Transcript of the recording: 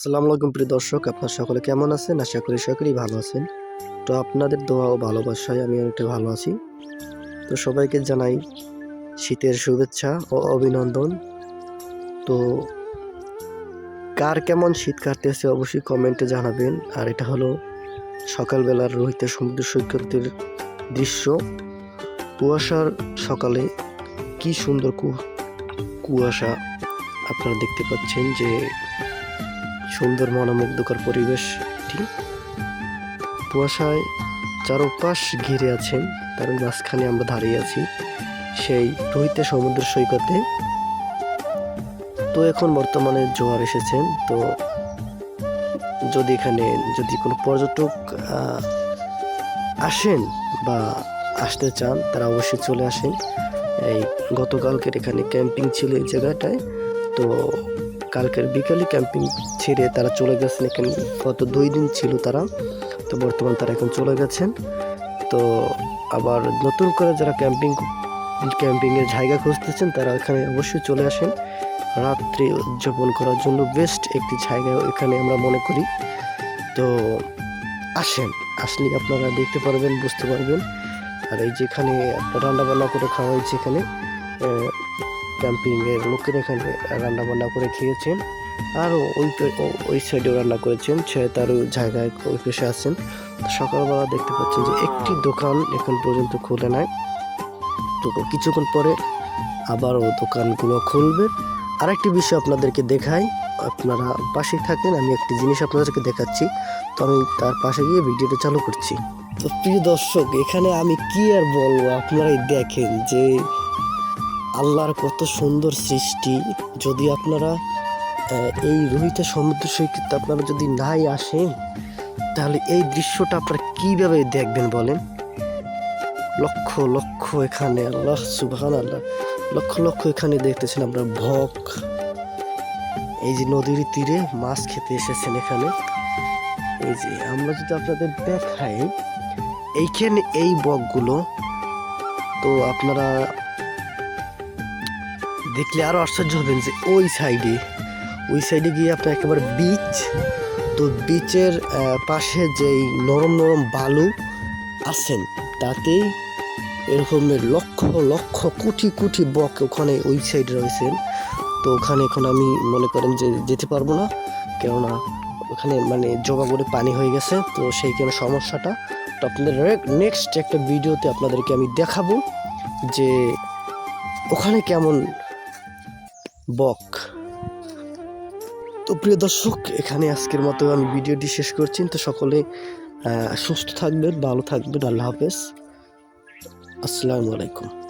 আসসালামু আলাইকুম প্রিয় দর্শক, আপনার সকলে কেমন আছেন? আশা করি সকলেই ভালো আছেন। তো আপনাদের দোয়া ও ভালোবাসায় আমি অনেকটা ভালো আছি। তো সবাইকে জানাই শীতের শুভেচ্ছা ও অভিনন্দন। তো কার কেমন শীত কাটতেছে অবশ্যই কমেন্টে জানাবেন। আর এটা হলো সকালবেলার রোহিত সমুদ্র সৈকতের দৃশ্য। কুয়াশার সকালে কি সুন্দর কুয়াশা আপনারা দেখতে পাচ্ছেন যে সুন্দর মনোমুগ্ধকর পরিবেশটি কুয়াশায় চারপাশ ঘিরে আছেন, তার মাঝখানে আমরা দাঁড়িয়ে আছি সেই রোহিতে সমুদ্র সৈকতে। তো এখন বর্তমানে জোয়ার এসেছেন, তো যদি এখানে যদি কোনো পর্যটক আসেন বা আসতে চান, তারা অবশ্যই চলে আসেন। এই গতকালকের এখানে ক্যাম্পিং ছিল এই জায়গাটায়, তো কালকের বিকালে ক্যাম্পিং ছেড়ে তারা চলে গেছেন এখানে। গত দুই দিন ছিল তারা, তো বর্তমান তারা এখন চলে গেছেন। তো আবার নতুন করে যারা ক্যাম্পিং, ক্যাম্পিংয়ের জায়গা খুঁজতেছেন, তারা এখানে অবশ্যই চলে আসেন। রাত্রি উদযাপন করার জন্য বেস্ট একটি জায়গা এখানে আমরা মনে করি। তো আসেন আসলে আপনারা দেখতে পারবেন, বুঝতে পারবেন। আর এই যেখানে রান্নাবান্না করে খাওয়া হয়েছে এখানে ক্যাম্পিংয়ের লোকের এখানে রান্নাবান্না করে খেয়েছেন। আরও ওই ওই সাইডেও রান্না করেছেন, সে তার ওই জায়গায় ওই পেশে আছেন। সকালবেলা দেখতে পাচ্ছেন যে একটি দোকান এখন পর্যন্ত খোলে নাই। তো কিছুক্ষণ পরে আবারও দোকানগুলো খুলবে। আরেকটি বিষয় আপনাদেরকে দেখাই, আপনারা পাশেই থাকেন, আমি একটি জিনিস আপনাদেরকে দেখাচ্ছি। তো আমি তার পাশে গিয়ে ভিডিওটা চালু করছি। তো প্রিয় দর্শক, এখানে আমি কি আর বলব, আপনারাই দেখেন যে আল্লাহর কত সুন্দর সৃষ্টি। যদি আপনারা এই রোহিত সমুদ্র সৈকতে আপনারা যদি নাই আসেন, তাহলে এই দৃশ্যটা আপনারা কীভাবে দেখবেন বলেন? লক্ষ লক্ষ এখানে আল্লাহ সুবহান আল্লাহ লক্ষ লক্ষ এখানে দেখতেছেন আমরা ভক এই যে নদীর তীরে মাছ খেতে এসেছেন এখানে। এই যে আমরা যদি আপনাদের দেখাই, এইখানে এই বকগুলো তো আপনারা দেখলে আরও আশ্চর্য হবেন যে ওই সাইডে ওই সাইডে গিয়ে আপনার একেবারে বিচ তো বিচের পাশে যেই নরম নরম বালু আছেন তাতেই এরকমের লক্ষ লক্ষ কোটি কোটি বক ওখানে ওই সাইডে রয়েছেন। তো ওখানে এখন আমি মনে করেন যে যেতে পারব না, কেননা ওখানে মানে জবা করে পানি হয়ে গেছে, তো সেই কারণে সমস্যাটা? তো আপনাদের নেক্সট একটা ভিডিওতে আপনাদেরকে আমি দেখাবো যে ওখানে কেমন বক। তো প্রিয় দর্শক, এখানে আজকের মতো আমি ভিডিওটি শেষ করছি। তো সকলে সুস্থ থাকবেন, ভালো থাকবেন। আল্লাহ হাফেজ। আসসালামু আলাইকুম।